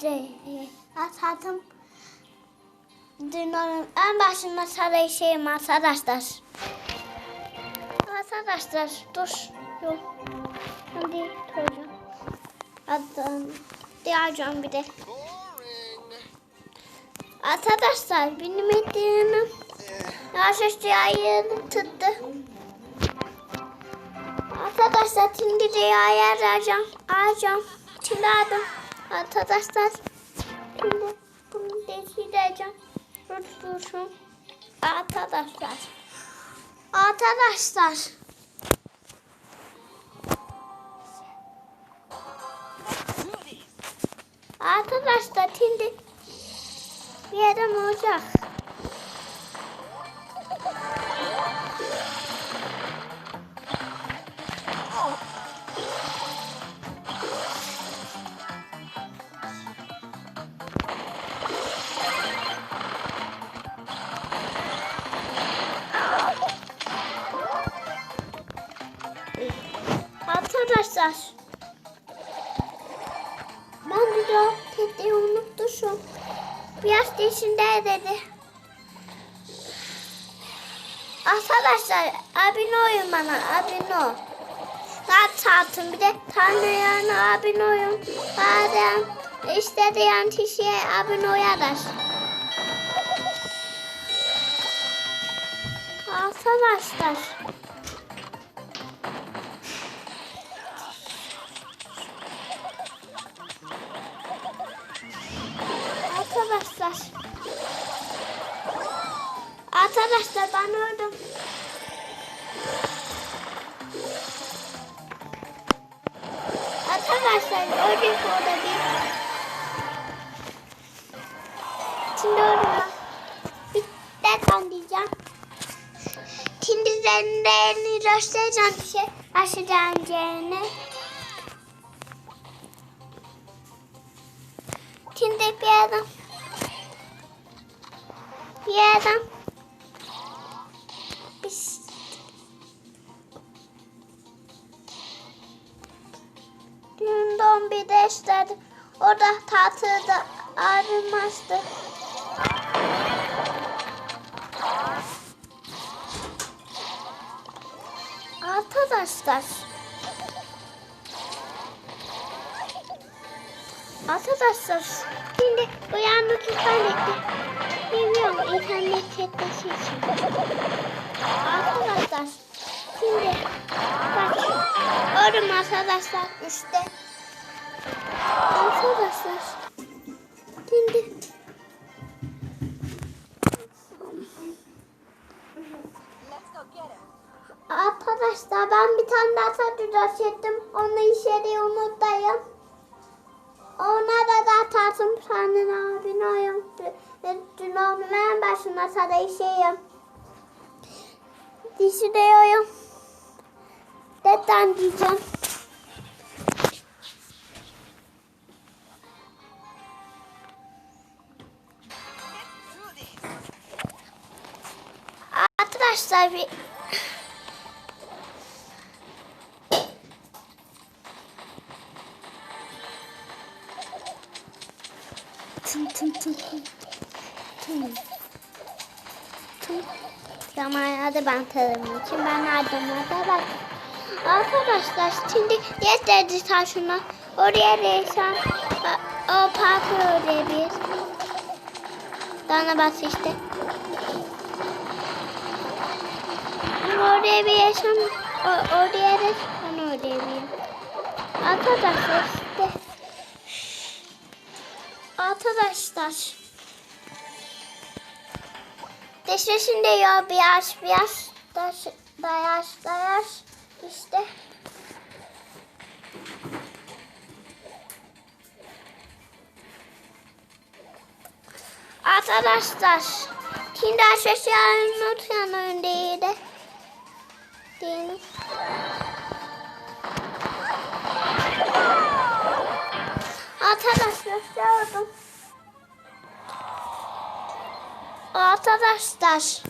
Zehri atardım. Dün onun en başında sarı şeyim arkadaşlar. Arkadaşlar dur. Yok. Hadi koyacağım. Adını diyeceğim bir de. Arkadaşlar benim ettiğim ayını tuttu. Arkadaşlar şimdi de ayarlayacağım. Alacağım. Çiladım. Arkadaşlar şimdi bunu değiştireceğim. Dur dursun. Arkadaşlar. Arkadaşlar. Arkadaşlar şimdi bir yerim olacak. Arkadaşlar. Ben de tetiği unutmuşum. Biraz değişinde dedi. Arkadaşlar abone olun bana abone ol. Daha çarptım bir de tanıyan abone olun. Bazen istediğin kişiye abone. Arkadaşlar. Arkadaşlar. Arkadaşlar ben öldüm. Arkadaşlar öldüm orada bir. Şimdi orada bir dekan diyeceğim. Şimdi üzerinde göstereceğim bir şey. Aşacağını. Şimdi bir adam. Bir adam. İstedim. Orada tatlıda ayrılmazdı. Arkadaşlar. Arkadaşlar şimdi uyandık internette. Bilmiyorum internet çetmesi için. Arkadaşlar şimdi bak oğlum arkadaşlar işte. Arkadaşlar şimdi Arkadaşlar ben bir tane daha satacağız ettim. Onu işleri unuttayım. Ona da da tatım senin abin oyum. Dün en başına sana işeyim. Düşünüyorum. Neden diyeceğim. Arkadaşlar bir Tın tın tın tın. Tın. Tın. Tamam hadi ben tarım için ben adımlarda bak. Arkadaşlar şimdi yeterli taşına oraya reysen o parkı oraya bir. Bana bas işte. Oraya bir yaşam o- oraya da ben oraya bir. Arkadaşlar işte. Arkadaşlar. Dışarısında ya beyaz beyaz daş, beyaz beyaz işte. Arkadaşlar. Şimdi aşağıya unutmayın öndeydi. Mi? Arkadaşlar gördüm. Arkadaşlar.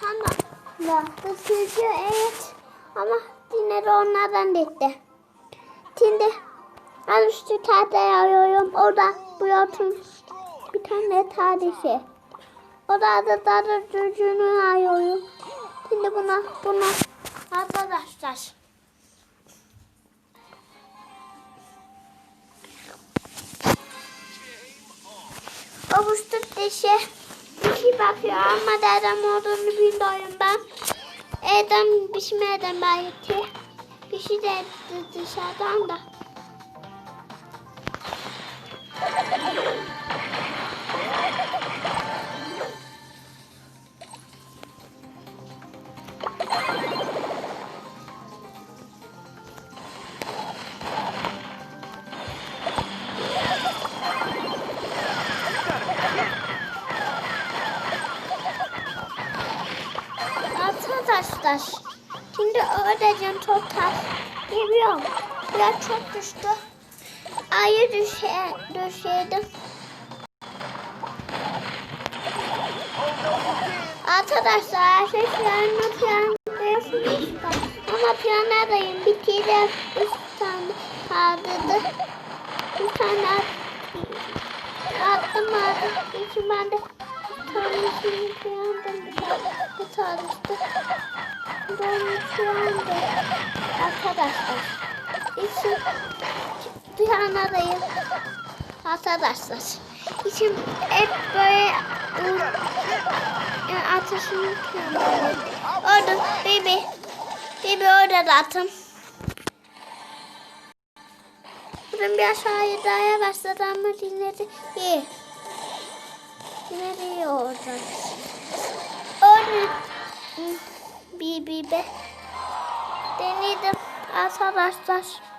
Tamam. Ya, bu sürücü evet. Ama yine onlardan gitti. Şimdi ben üstü tahtaya alıyorum. Orada yatın bir tane tarihi. O da adı da çocuğunu arıyor. Şimdi buna buna arkadaşlar. Avustuk dişe dişi bakıyor ama dedem olduğunu bilmiyorum ben. Evden pişmeden belki. Pişi de dışarıdan da. Arkadaşlar şimdi öğreneceğim çok taş geliyor. Biraz çok düştü. Ayı düşe, düşeydim. Arkadaşlar şey piyano yapmışlar. Ama piyanodayım. Bir kere üç tane kaldırdı. Bir tane attım attım. İki ben de tanesini piyanodayım. Bir tanesi ben piyanodayım. Arkadaşlar. İçim piyanodayım. Arkadaşlar. İçim hep böyle yani ateşini piyanodayım. Orada baby. Baby orada da atım. Buradan bir aşağıya daha başladı ama iyi. Dinleri iyi orada. Orada bir bir be. Denedim arkadaşlar.